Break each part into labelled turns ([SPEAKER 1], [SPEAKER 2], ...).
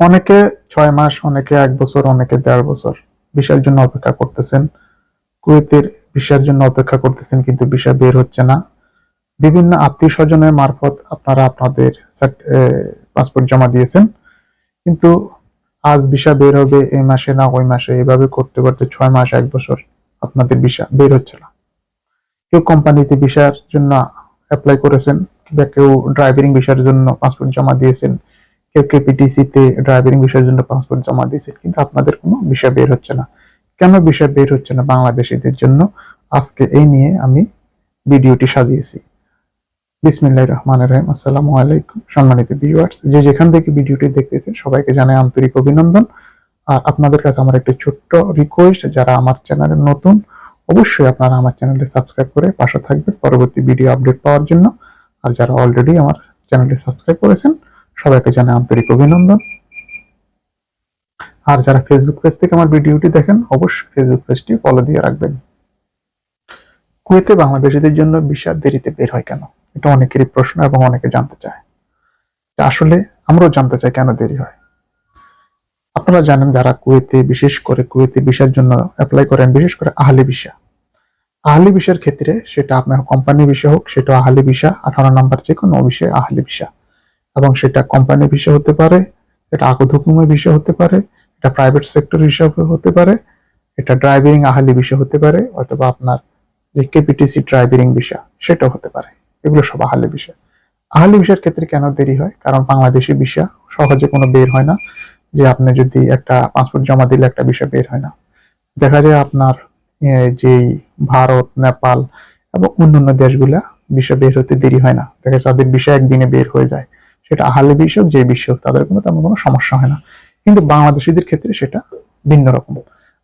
[SPEAKER 1] অনেকে ছয় মাস, অনেকে এক বছর, অনেকে দেড় বছর ভিসার জন্য অপেক্ষা করতেছেন। কুয়েতের ভিসার জন্য অপেক্ষা করতেছেন কিন্তু ভিসা বের হচ্ছে না। বিভিন্ন আত্মীয় স্বজনের মারফত আপনারা আপনাদের পাসপোর্ট জমা দিয়েছেন। কিন্তু আজ ভিসা বের হবে এই মাসে না ওই মাসে, এভাবে করতে করতে ছয় মাস, এক বছর আপনাদের ভিসা বের হচ্ছে না। কেউ কোম্পানিতে ভিসার জন্য অ্যাপ্লাই করেছেন কিংবা কেউ ড্রাইভিং ভিসার জন্য পাসপোর্ট জমা দিয়েছেন। কেউ কেপিটিসি তে ড্রাইভিং ভিসার জন্য পাসপোর্ট জমা দিয়েছে, কিন্তু আপনাদের কোনো ভিসা বের হচ্ছে না। কেন ভিসা বের হচ্ছে না বাংলাদেশিদের জন্য? আজকে এই নিয়ে আমি ভিডিওটি সাজিয়েছি। বিসমিল্লাহ রহমান রহিম, আসসালামু আলাইকুম। সম্মানিত ভিউয়ার্স যে যেখান থেকে ভিডিওটি দেখতেছেন, সবাইকে জানাই আন্তরিক অভিনন্দন। আর আপনাদের কাছে আমার একটি ছোট্ট রিকোয়েস্ট যারা আমার চ্যানেলে নতুন, অবশ্যই আপনারা আমার চ্যানেলটি সাবস্ক্রাইব করে পাশে থাকবেন পরবর্তী ভিডিও আপডেট পাওয়ার জন্য। আর যারা অলরেডি আমার চ্যানেলটি সাবস্ক্রাইব করেছেন সবাইকে জানাই আন্তরিক অভিনন্দন। আর যারা ফেসবুক পেজ থেকে আমার ভিডিওটি দেখেন, অবশ্যই ফেসবুক পেজটি ফলো দিয়ে রাখবেন। কুয়েতে বাংলাদেশিদের জন্য ভিসা দেরিতে বের হয় কেন? এটা অনেকেরই প্রশ্ন এবং অনেকে জানতে চায়। আসলে আমরাও জানতে চাই কেন দেরি হয়। আপনারা জানেন যারা কুয়েতে, বিশেষ করে কুয়েতে ভিসার জন্য অ্যাপ্লাই করেন, বিশেষ করে আহলি ভিসা আহলি ভিসার ক্ষেত্রে সেটা আপনার কোম্পানি ভিসা হোক, সেটা আহলি ভিসা আঠারো নাম্বার যে কোনো বিষয়ে আহলি ভিসা এবং সেটা কোম্পানি ভিসা হতে পারে, এটা আগত বিষয় হতে পারে, এটা প্রাইভেট সেক্টর হিসাবে হতে পারে, এটা ড্রাইভিং আহালি বিষয় হতে পারে, অথবা আপনার যে কেপিটিসি ড্রাইভিং বিষয়, সেটাও হতে পারে। এগুলো সব আহালি বিষয়। আহালি বিষয়ের ক্ষেত্রে কেন দেরি হয়? কারণ বাংলাদেশি বিষয়, সহজে কোনো বের হয় না, যে আপনি যদি একটা পাসপোর্ট জমা দিলে একটা বিষয় বের হয় না। দেখা যায় আপনার যেই ভারত, নেপাল এবং অন্যান্য দেশগুলা বিষয় বের হতে দেরি হয় না। দেখা যাচ্ছে তাদের বিষয় একদিনে বের হয়ে যায়। সেটা আহালি বিষয় যে বিষয় তাদের কোনো তেমন কোনো সমস্যা হয় না। কিন্তু বাংলাদেশিদের ক্ষেত্রে সেটা ভিন্ন রকম।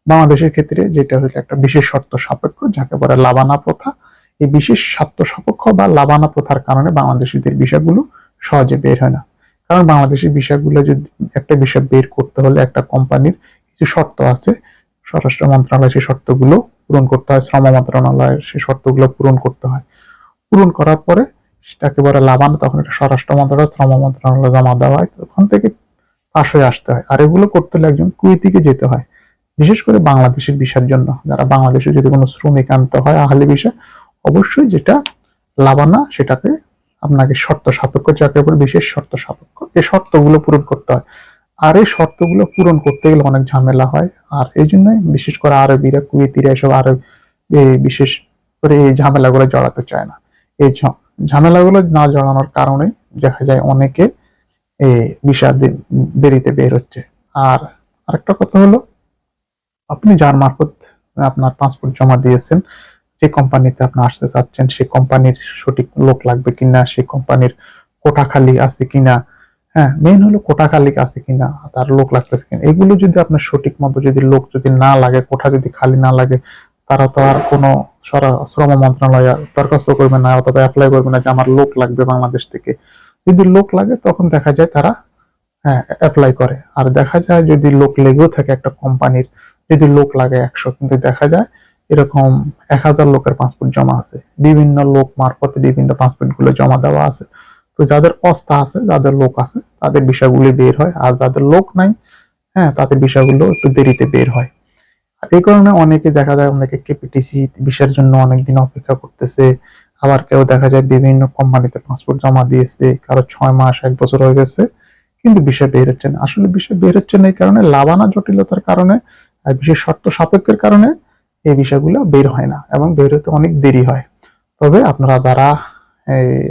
[SPEAKER 1] বাংলাদেশের ক্ষেত্রে যেটা হচ্ছে একটা বিশেষ শর্ত সাপেক্ষ, যাকে বলে লাবানা প্রথা। এই বিশেষ স্বার্থ সাপেক্ষ বা লাবানা প্রথার কারণে বাংলাদেশিদের বিষয়গুলো সহজে বের হয় না। কারণ বাংলাদেশের বিষয়গুলো যদি একটা বিষয় বের করতে হলে একটা কোম্পানির কিছু শর্ত আছে। স্বরাষ্ট্র মন্ত্রণালয় সেই শর্তগুলো পূরণ করতে হয়, শ্রম মন্ত্রণালয়ের সেই শর্তগুলো পূরণ করতে হয়। পূরণ করার পরে সেটাকে বলে লাভান তখন এটা স্বরাষ্ট্র মন্ত্রণালয়, শ্রম মন্ত্রণালয় জমা দেওয়া হয়, তখন থেকে পাশ হয়ে আসতে হয়। আর এগুলো করতে হলে একজন কুয়েতিকে যেতে হয়, বিশেষ করে বাংলাদেশের বিষয়ের জন্য। যারা বাংলাদেশে যদি কোনো শ্রমিক আনতে হয়, আহলি বিষয় অবশ্যই যেটা লাভানা সেটাকে আপনাকে শর্ত সাপেক্ষ, যাকে বলে বিশেষ শর্ত সাপেক্ষ এই শর্তগুলো পূরণ করতে হয়। আর এই শর্তগুলো পূরণ করতে গেলে অনেক ঝামেলা হয়। আর এই জন্যই বিশেষ করে আরবিরা, কুয়েতিরা এসব আরব বিশেষ করে এই ঝামেলাগুলো জড়াতে চায় না। এই ঝামেলাগুলো না জড়ানোর কারণে দেখা যায় অনেকে এই ভিসা দেরিতে বের হচ্ছে। আর আরেকটা কথা হলো, আপনি যার মারফত আপনার পাসপোর্ট জমা দিয়েছেন, যে কোম্পানিতে আপনি আসতে চাচ্ছেন সেই কোম্পানির সঠিক লোক লাগবে কিনা সেই কোম্পানির কোটা খালি আছে কিনা হ্যাঁ মেইন হলো কোটা খালি আছে কিনা, তার লোক লাগতেছে কিনা, এগুলো যদি আপনার সঠিক মতো যদি লোক যদি না লাগে, কোঠা যদি খালি না লাগে, তারা তো আর কোনো শ্রম মন্ত্রণালয় দরখাস্ত করবে না, অথবা অ্যাপ্লাই করবে না যে আমার লোক লাগবে বাংলাদেশ থেকে। যদি লোক লাগে, তখন দেখা যায় তারা হ্যাঁ অ্যাপ্লাই করে। আর দেখা যায় যদি লোক লেগেও থাকে একটা কোম্পানির যদি লোক লাগে একশো, কিন্তু দেখা যায় এরকম এক হাজার লোকের পাসপোর্ট জমা আছে। বিভিন্ন লোক মারফতে বিভিন্ন পাসপোর্টগুলো জমা দেওয়া আছে। তো যাদের অস্তা আছে, যাদের লোক আছে, তাদের বিষয়গুলি বের হয়। আর যাদের লোক নাই হ্যাঁ তাদের বিষয়গুলো একটু দেরিতে বের হয়। এই কারণে অনেকে দেখা যায় অনেকে কেপিটিসি বিষয়ের জন্য অনেকদিন অপেক্ষা করতেছে। আবার কেউ দেখা যায় বিভিন্ন কোম্পানিতে পাসপোর্ট জমা দিয়েছে, কারও ছয় মাস, এক বছর হয়ে গেছে। কিন্তু বিষয় বের হচ্ছে না। আসলে বিষয় বের হচ্ছে না এই কারণে লাভানা জটিলতার কারণে আর বিশেষ শর্ত সাপেক্ষের কারণে এই বিষয়গুলো বের হয় না এবং বের হতে অনেক দেরি হয়। তবে আপনারা যারা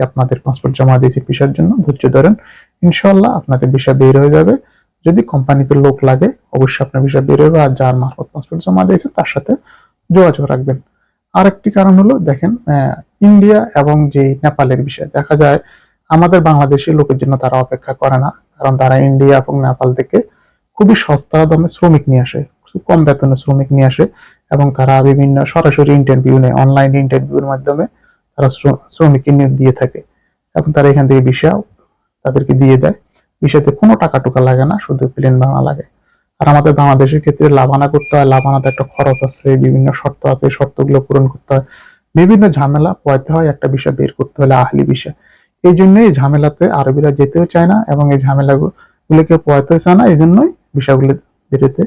[SPEAKER 1] আপনাদের পাসপোর্ট জমা দিয়েছে বিষয়ের জন্য ধৈর্য ধরেন ইনশাল্লাহ আপনাদের বিষয় বের হয়ে যাবে। যদি কোম্পানিতে লোক লাগে, অবশ্যই আপনার বিষয় বের হবে আর যার মারফত পাসপোর্ট জমা দিয়েছে তার সাথে যোগাযোগ রাখবেন। আরেকটি কারণ হলো, দেখেন ইন্ডিয়া এবং যে নেপালের বিষয়, দেখা যায় আমাদের বাংলাদেশি লোকের জন্য তারা অপেক্ষা করে না, কারণ তারা ইন্ডিয়া এবং নেপাল থেকে খুবই সস্তা দামে শ্রমিক নিয়ে আসে কম বেতনে শ্রমিক নিয়ে আসে এবং তারা বিভিন্ন সরাসরি ইন্টারভিউ নেয় অনলাইন ইন্টারভিউর মাধ্যমে তারা শ্রমিক নিয়োগ দিয়ে থাকে এবং তারা এখান থেকে ভিসা তাদেরকে দিয়ে দেয়। ভিসাতে কোনো টাকা টুকা লাগে না, শুধু প্লেন ভাঙা লাগে। আর আমাদের বাংলাদেশের ক্ষেত্রে লাভানা করতে হয় লাভানাতে একটা খরচ আছে, বিভিন্ন শর্ত আছে শর্তগুলো পূরণ করতে হয়। বিভিন্ন ঝামেলা পয়তে হয়, একটা বিষয় বের করতে হলে আহলি বিষয়। এই জন্যই ঝামেলাতে আরবিরা যেতেও চায় না এবং এই ঝামেলাগুলো ছেলেকে পড়াতে চায় না, এই জন্যই বিষয়গুলো বেরোতে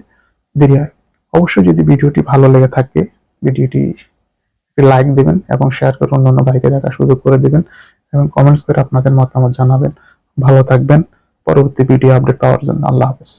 [SPEAKER 1] দেরি হয়। অবশ্যই যদি ভিডিওটি ভালো লেগে থাকে, ভিডিওটি লাইক দিবেন এবং শেয়ার করে অন্য অন্য ভাইকে দেখার সুযোগ করে দেবেন এবং কমেন্টস করে আপনাদের মতামত জানাবেন। ভালো থাকবেন। পরবর্তী ভিডিও আপডেট পাওয়ার জন্য। আল্লাহ হাফেজ।